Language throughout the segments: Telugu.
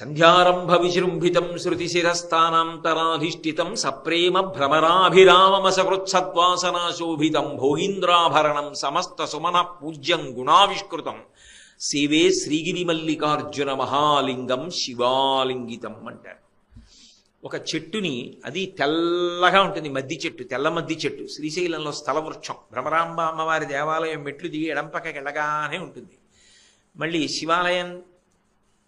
సంధ్యారంభ విజృంభితం శృతిశిరస్థానాంతరాధిష్ఠితం సప్రేమ భ్రమరాభిరామమసకృత్సద్వాసనాశోభితం భోగీంద్రాభరణం సమస్త సుమన పూజ్యం గుణావిష్కృతం. సేవే శ్రీగిరి మల్లికార్జున మహాలింగం శివాలింగితం అంటారు. ఒక చెట్టుని అది తెల్లగా ఉంటుంది మద్ది చెట్టు తెల్ల మద్ది చెట్టు శ్రీశైలంలో స్థలవృక్షం భ్రమరాంబ అమ్మవారి దేవాలయం మెట్లు దిగి ఎడంపక్కకి వెళ్ళగానే ఉంటుంది. మళ్ళీ శివాలయం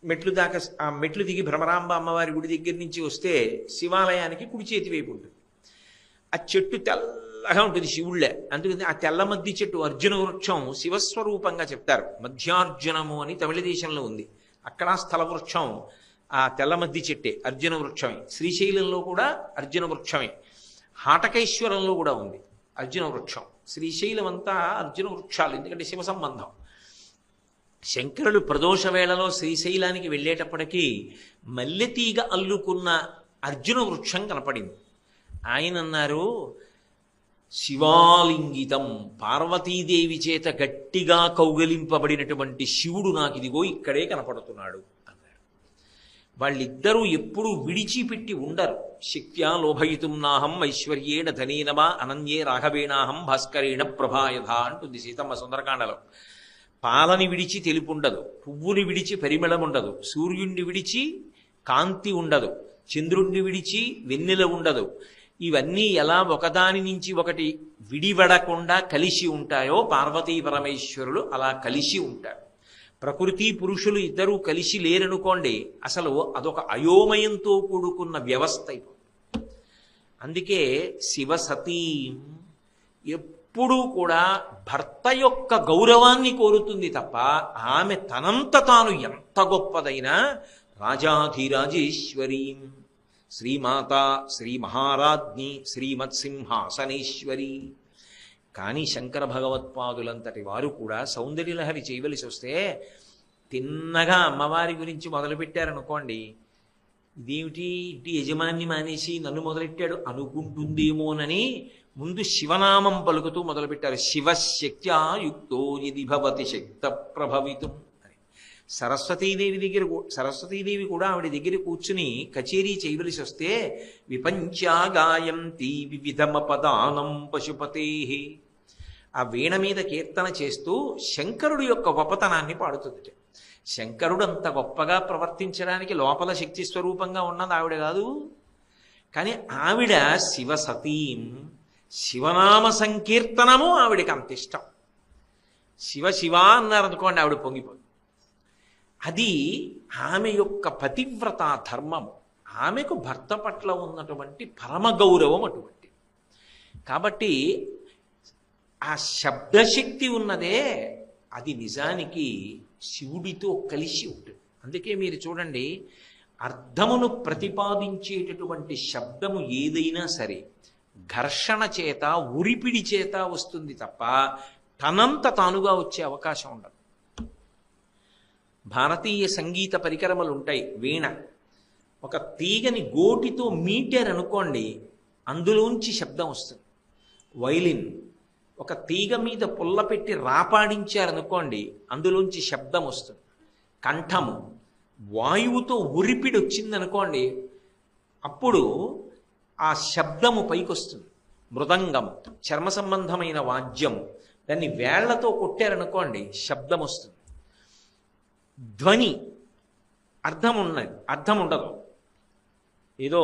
మెట్లు దాకా ఆ మెట్లు దిగి భ్రమరాంబ అమ్మవారి గుడి దగ్గర నుంచి వస్తే శివాలయానికి కుడి చేతి వైపు ఉంటుంది. ఆ చెట్టు తెల్లగా ఉంటుంది శివుళ్ళే. అందుకని ఆ తెల్ల మద్ది చెట్టు అర్జున వృక్షం శివస్వరూపంగా చెప్తారు. మధ్యార్జునము అని తమిళ దేశంలో ఉంది. అక్కడ స్థల వృక్షం ఆ తెల్ల మద్ది చెట్టే అర్జున వృక్షమే. శ్రీశైలంలో కూడా అర్జున వృక్షమే. హాటకేశ్వరంలో కూడా ఉంది అర్జున వృక్షం. శ్రీశైలం అంతా అర్జున వృక్షాలు ఎందుకంటే శివ సంబంధం. శంకరులు ప్రదోష వేళలో శ్రీశైలానికి వెళ్ళేటప్పటికీ మల్లెతీగ అల్లుకున్న అర్జున వృక్షం కనపడింది. ఆయన అన్నారు శివాలింగితం పార్వతీదేవి చేత గట్టిగా కౌగలింపబడినటువంటి శివుడు నాకు ఇదిగో ఇక్కడే కనపడుతున్నాడు అన్నారు. వాళ్ళిద్దరూ ఎప్పుడూ విడిచిపెట్టి ఉండరు. శక్త్యా లోభయితుం నాహం ఐశ్వర్యేణ ధనేనమా అనన్యే రాఘవేణాహం భాస్కరేణ ప్రభాయధ అంటుంది సీతమ్మ సుందరకాండలో. పాలని విడిచి తెలుపుండదు పువ్వుని విడిచి పరిమళం ఉండదు సూర్యుణ్ణి విడిచి కాంతి ఉండదు చంద్రుణ్ణి విడిచి వెన్నెల ఉండదు. ఇవన్నీ ఎలా ఒకదాని నుంచి ఒకటి విడివడకుండా కలిసి ఉంటాయో పార్వతీ పరమేశ్వరులు అలా కలిసి ఉంటారు ప్రకృతి పురుషులు ఇద్దరూ కలిసి లేరనుకోండి అసలు అదొక అయోమయంతో కూడుకున్న వ్యవస్థ అయిపోతుంది. అందుకే శివ సతీం ఎప్పుడూ కూడా భర్త యొక్క గౌరవాన్ని కోరుతుంది తప్ప ఆమె తనంత తాను ఎంత గొప్పదైనా రాజాధిరాజేశ్వరీం. శ్రీమాత శ్రీ మహారాజ్ఞి శ్రీమత్సింహాసనేశ్వరి. కానీ శంకర భగవత్పాదులంతటి వారు కూడా సౌందర్యలహరి చేయవలసి వస్తే తిన్నగా అమ్మవారి గురించి మొదలుపెట్టారనుకోండి ఇదేమిటి? ఇంటి యజమాన్ని మానేసి నన్ను మొదలెట్టాడు? అనుకుంటుందేమోనని ముందు శివనామం పలుకుతూ మొదలుపెట్టారు. శివశక్త్యాయుక్తో ఇది భవతి శక్త ప్రభవితం అని. సరస్వతీదేవి దగ్గర సరస్వతీదేవి కూడా ఆవిడ దగ్గర కూర్చుని కచేరీ చేయవలసి వస్తే విపంచాగాయంతి వివిధమ పదానం పశుపతే ఆ వీణ మీద కీర్తన చేస్తూ శంకరుడు యొక్క వపతనాన్ని పాడుతుంది శంకరుడు అంత గొప్పగా ప్రవర్తించడానికి లోపల శక్తి స్వరూపంగా ఉన్నది ఆవిడ కాదు. కానీ ఆవిడ శివ సతీం శివనామ సంకీర్తనము ఆవిడకి అంత ఇష్టం. శివ శివ అన్నారు అనుకోండి ఆవిడ పొంగిపోయి అది ఆమె యొక్క పతివ్రత ధర్మము. ఆమెకు భర్త పట్ల ఉన్నటువంటి పరమ గౌరవం అటువంటి. కాబట్టి ఆ శబ్దశక్తి ఉన్నదే అది నిజానికి శివుడితో కలిసి ఉంటుంది. అందుకే మీరు చూడండి అర్థమును ప్రతిపాదించేటటువంటి శబ్దము ఏదైనా సరే ఘర్షణ చేత ఉరిపిడి చేత వస్తుంది తప్ప తనంత తానుగా వచ్చే అవకాశం ఉండదు. భారతీయ సంగీత పరికరములు ఉంటాయి వీణ. ఒక తీగని గోటితో మీటారనుకోండి అందులోంచి శబ్దం వస్తుంది. వైలిన్ ఒక తీగ మీద పుల్ల పెట్టి రాపాడించారనుకోండి అందులోంచి శబ్దం వస్తుంది. కంఠము వాయువుతో ఉరిపిడి వచ్చిందనుకోండి అప్పుడు ఆ శబ్దము పైకొస్తుంది. మృదంగం చర్మ సంబంధమైన వాద్యం దాన్ని వేళ్ళతో కొట్టారనుకోండి శబ్దం వస్తుంది. ధ్వని అర్థం ఉన్నది అర్థం ఉండదు. ఏదో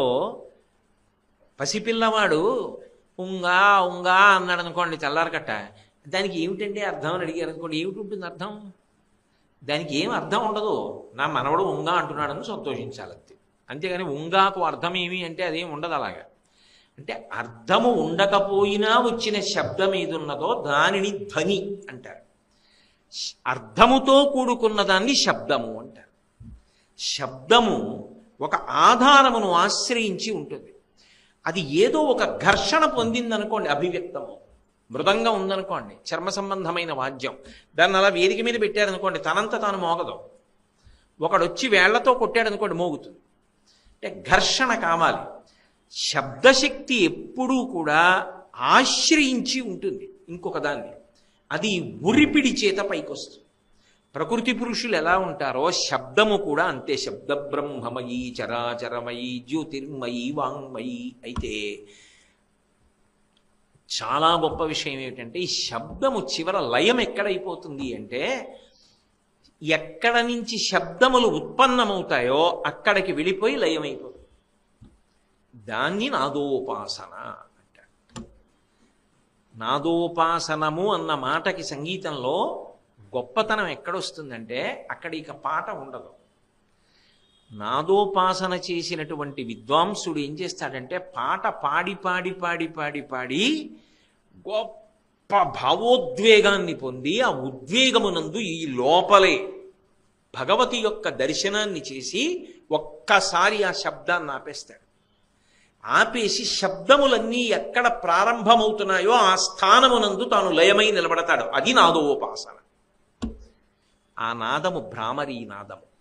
పసిపిల్లవాడు ఉంగా ఉంగా అన్నాడు అనుకోండి తెల్లారకట్ట దానికి ఏమిటండి అర్థం అని అడిగారు అనుకోండి. ఏమిటి ఉంటుంది అర్థం? దానికి ఏం అర్థం ఉండదు. నా మనవడు ఉంగా అంటున్నాడని సంతోషించాలి అంతే. అంతేగాని ఉంగాకు అర్థం ఏమి అంటే అదేం ఉండదు అలాగా. అంటే అర్థము ఉండకపోయినా వచ్చిన శబ్దం ఏది ఉన్నదో దానిని ధ్వని అంటారు. అర్థముతో కూడుకున్న దాన్ని శబ్దము అంటారు. శబ్దము ఒక ఆధారమును ఆశ్రయించి ఉంటుంది. అది ఏదో ఒక ఘర్షణ పొందిందనుకోండి అభివ్యక్తము. మృదంగా ఉందనుకోండి చర్మ సంబంధమైన వాద్యం. దాన్ని అలా వేదిక మీద పెట్టారనుకోండి తనంత తాను మోగదు. ఒకడొచ్చి వేళ్ళతో కొట్టాడనుకోండి మోగుతుంది. అంటే ఘర్షణ కావాలి. శబ్దశక్తి ఎప్పుడూ కూడా ఆశ్రయించి ఉంటుంది ఇంకొక దాన్ని. అది ఉరిపిడి చేత పైకొస్తుంది. ప్రకృతి పురుషులు ఎలా ఉంటారో శబ్దము కూడా అంతే. శబ్ద బ్రహ్మమయీ చరాచరమయీ జ్యోతిర్మయీ వాంగ్మయీ అయితే చాలా గొప్ప విషయం ఏమిటంటే ఈ శబ్దము చివర లయం ఎక్కడైపోతుంది అంటే ఎక్కడ నుంచి శబ్దములు ఉత్పన్నమవుతాయో అక్కడికి వెళ్ళిపోయి లయమైపోతుంది. దాన్ని నాదోపాసన అంటాడు నాదోపాసనము అన్న మాటకి సంగీతంలో గొప్పతనం ఎక్కడొస్తుందంటే అక్కడ ఇక పాట ఉండదు. నాదోపాసన చేసినటువంటి విద్వాంసుడు ఏం చేస్తాడంటే పాట పాడి పాడి పాడి పాడి పాడి గొప్ప భావోద్వేగాన్ని పొంది ఆ ఉద్వేగమునందు ఈ లోపలే భగవతి యొక్క దర్శనాన్ని చేసి ఒక్కసారి ఆ శబ్దాన్ని ఆపేస్తాడు. ఆపేసి శబ్దములన్నీ ఎక్కడ ప్రారంభమవుతున్నాయో ఆ స్థానమునందు తాను లయమై నిలబడతాడు. అది నాదోపాసన. ఆ నాదము భ్రామరీ నాదము.